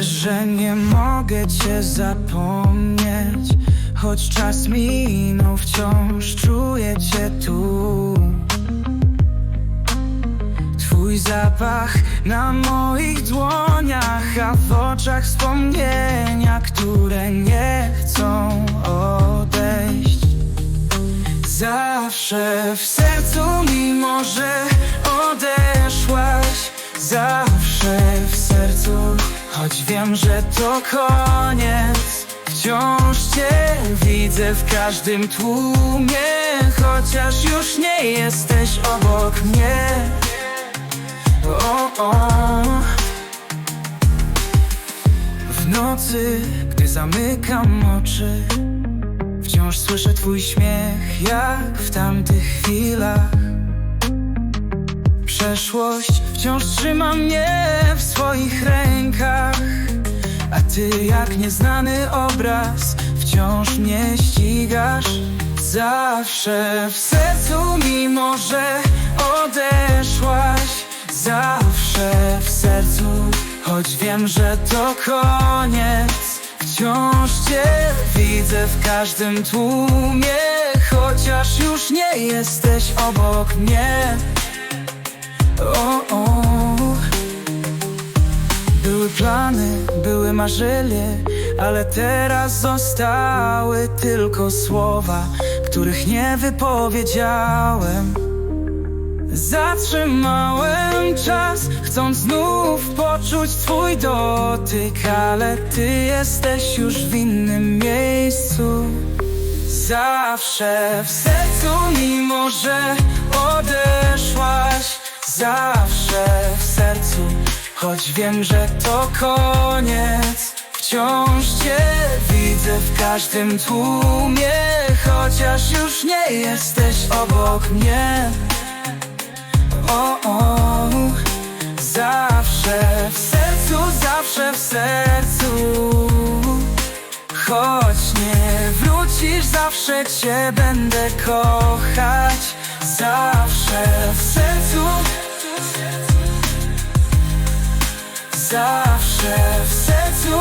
że nie mogę cię zapomnieć Choć czas minął, wciąż czuję cię tu. Twój zapach na moich dłoniach A w oczach wspomnienia, które nie chcą odejść. Zawsze w sercu, mimo że odeszłaś Zawsze wiem, że to koniec. Wciąż Cię widzę w każdym tłumie Chociaż już nie jesteś obok mnie. O, o. W nocy, gdy zamykam oczy Wciąż słyszę twój śmiech, jak w tamtych chwilach. Przeszłość wciąż trzyma mnie w swoich rękach A ty jak nieznany obraz wciąż mnie ścigasz? Zawsze w sercu, mimo że odeszłaś. Zawsze w sercu, choć wiem, że to koniec. Wciąż Cię widzę w każdym tłumie Chociaż już nie jesteś obok mnie marzenie Ale teraz zostały tylko słowa Których nie wypowiedziałem. Zatrzymałem czas, chcąc znów poczuć twój dotyk Ale ty jesteś już w innym miejscu. Zawsze w sercu, mimo że odeszłaś Zawsze choć wiem, że to koniec Wciąż Cię widzę w każdym tłumie Chociaż już nie jesteś obok mnie. O, o, zawsze w sercu, zawsze w sercu. Choć nie wrócisz, zawsze Cię będę kochać. Zawsze w sercu Zawsze w sercu